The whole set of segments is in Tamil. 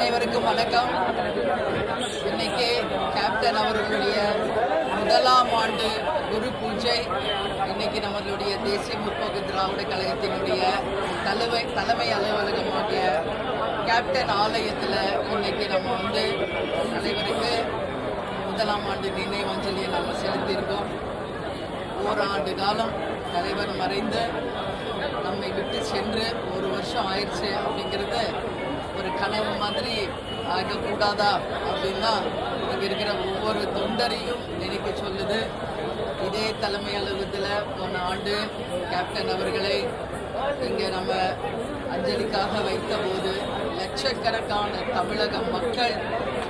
அனைவருக்கும் வணக்கம். இன்னைக்கு கேப்டன் அவர்களுடைய முதலாம் ஆண்டு குரு பூஜை. இன்னைக்கு நம்மளுடைய தேசிய முற்போக்கு திராவிட கழகத்தினுடைய தலைமை தலைமை அலுவலகமாகிய கேப்டன் ஆலயத்தில் இன்னைக்கு நம்ம வந்து தலைவருக்கு முதலாம் ஆண்டு நினைவஞ்சலியை நம்ம செலுத்தியிருக்கோம். ஓராண்டு காலம் தலைவர் மறைந்து நம்மை விட்டு சென்று ஒரு வருஷம் ஆயிடுச்சு அப்படிங்கிறது ஒரு கனவு மாதிரி ஆகக்கூடாதா அப்படின்னா இங்கே இருக்கிற ஒவ்வொரு தொண்டரையும் நினைக்க சொல்லுது. இதே தலைமை அலுவலகத்தில் போன ஆண்டு கேப்டன் அவர்களை இங்கே நம்ம அஞ்சலிக்காக வைத்தபோது லட்சக்கணக்கான தமிழக மக்கள்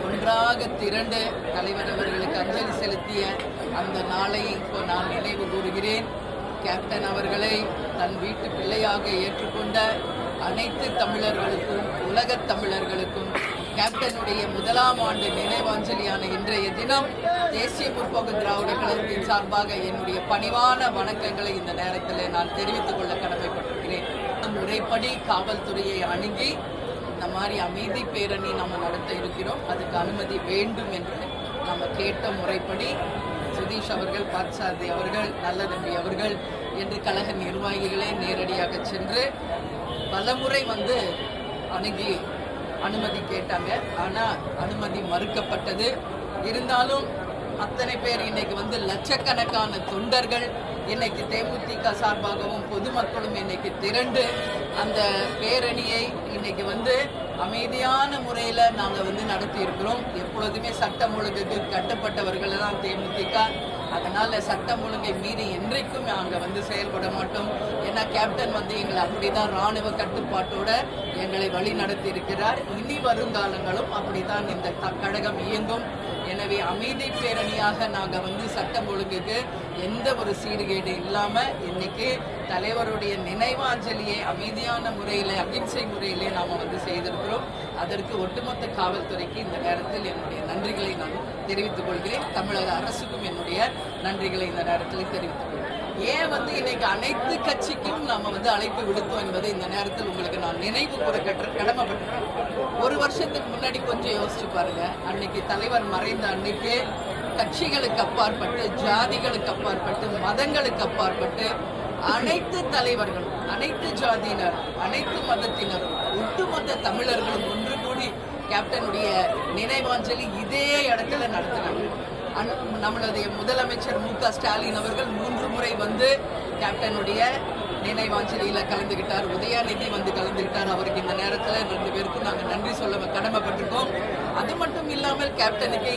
ஒன்றாக திரண்டு தலைவர் அவர்களுக்கு அஞ்சலி செலுத்திய அந்த நாளை இப்போ நான் நினைவு கூறுகிறேன். கேப்டன் அவர்களை தன் வீட்டு பிள்ளையாக ஏற்றுக்கொண்ட அனைத்து தமிழர்களுக்கும் உலகத் தமிழர்களுக்கும் கேப்டனுடைய முதலாம் ஆண்டு நினைவாஞ்சலியான இன்றைய தினம் தேசிய முற்போக்கு திராவிட கழகத்தின் சார்பாக என்னுடைய பணிவான வணக்கங்களை இந்த நேரத்தில் நான் தெரிவித்துக் கொள்ள கடமைப்பட்டிருக்கிறேன். முறைப்படி காவல்துறையை அணுகி இந்த மாதிரி அமைதி பேரணி நம்ம நடத்த இருக்கிறோம். அதுக்கு அனுமதி வேண்டும் என்று நம்ம கேட்ட முறைப்படி சுதீஷ் அவர்கள் பார்த்தசாரதி அவர்கள் நல்ல நம்பி அவர்கள் என்று கழக நிர்வாகிகளே நேரடியாக சென்று பலமுறை வந்து அணுகி அனுமதி கேட்டாங்க. ஆனால் அனுமதி மறுக்கப்பட்டது. இருந்தாலும் அத்தனை பேர் இன்னைக்கு வந்து லட்சக்கணக்கான தொண்டர்கள் இன்னைக்கு தேமுதிக சார்பாகவும் பொதுமக்களும் இன்னைக்கு திரண்டு அந்த பேரணியை இன்னைக்கு வந்து அமைதியான முறையில் நாங்கள் வந்து நடத்தியிருக்கிறோம். எப்பொழுதுமே சட்டம் ஒழுங்குக்கு கட்டுப்பட்டவர்கள் தான் தேமுதிக. அதனால் சட்டம் ஒழுங்கை மீறி என்றைக்கும் நாங்கள் வந்து செயல்பட மாட்டோம். ஏன்னா கேப்டன் வந்து எங்களை அப்படிதான் ராணுவ கட்டுப்பாட்டோட எங்களை வழி நடத்தி இருக்கிறார் இனி வருங்காலங்களும் அப்படித்தான் இந்த கழகம் இயங்கும். எனவே அமைதி பேரணியாக நாங்கள் வந்து சட்டம் ஒழுங்குக்கு எந்த ஒரு சீர்கேடு இல்லாமல் இன்னைக்கு தலைவருடைய நினைவாஞ்சலியை அமைதியான முறையில் அகிம்சை முறையிலே நாம் வந்து செய்திருக்கிறோம். அதற்கு ஒட்டுமொத்த காவல்துறைக்கு இந்த நேரத்தில் என்னுடைய நன்றிகளை நான் தெரிவித்துக் கொள்கிறேன். தமிழக அரசுக்கும் என்னுடைய நன்றிகளை இந்த நேரத்தில் தெரிவித்துக் கொள்கிறேன். வந்து இன்னைக்கு அனைத்து கட்சிக்கும் நாம வந்து அழைப்பு விடுத்தோம் என்பதை இந்த நேரத்தில் உங்களுக்கு நான் நினைவு கூற கட்ட கடமைப்பட்டிருக்கேன். ஒரு வருஷத்துக்கு முன்னாடி கொஞ்சம் யோசிச்சு பாருங்க. அன்னைக்கு தலைவர் மறைந்த அன்னைக்கு கட்சிகளுக்கு அப்பாற்பட்டு ஜாதிகளுக்கு அப்பாற்பட்டு மதங்களுக்கு அப்பாற்பட்டு அனைத்து தலைவர்களும் அனைத்து ஜாதியினர் அனைத்து மதத்தினரும் ஒட்டுமொத்த தமிழர்களும் ஒன்று கூடி கேப்டனுடைய நினைவாஞ்சலி இதே இடத்துல நடத்தினாங்க. நம்மளுடைய முதலமைச்சர் மு க ஸ்டாலின் அவர்கள் மூன்று முறை வந்து கேப்டனுடைய நினைவாஞ்சலியில் கலந்துக்கிட்டார் உதயாநிதி வந்து கலந்துக்கிட்டார் அவருக்கு இந்த நேரத்தில். ரெண்டு பேருக்கும் நாங்கள் நன்றி சொல்ல கடமைப்பட்டிருக்கோம். அது மட்டும் இல்லாமல் கேப்டனுக்கு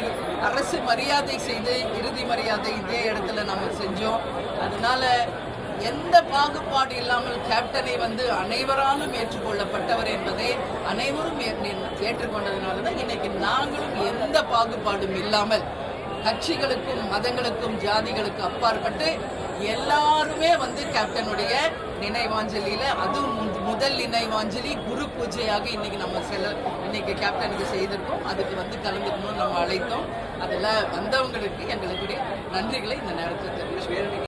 அரசு மரியாதை செய்து இறுதி மரியாதை இதே இடத்துல நம்ம செஞ்சோம். அதனால எந்த பாகுபாடு இல்லாமல் கேப்டனை வந்து அனைவராலும் ஏற்றுக்கொள்ளப்பட்டவர் என்பதை அனைவரும் ஏற்றுக்கொண்டதுனால தான் இன்னைக்கு நாங்களும் எந்த பாகுபாடும் இல்லாமல் கட்சிகளுக்கும் மதங்களுக்கும் ஜாதிகளுக்கும் அப்பாற்பட்டு எல்லாருமே வந்து கேப்டனுடைய நினைவாஞ்சலியில அதுவும் மு- முதல் நினைவாஞ்சலி குரு பூஜையாக இன்னைக்கு நம்ம செல்ல இன்னைக்கு கேப்டனுக்கு செய்திருக்கோம். அதுக்கு வந்து கலந்துக்கணும்னு நம்ம அழைத்தோம். அதில் வந்தவங்களுக்கு எங்களுடைய நன்றிகளை இந்த நேரத்தில் தெரிவிச்சு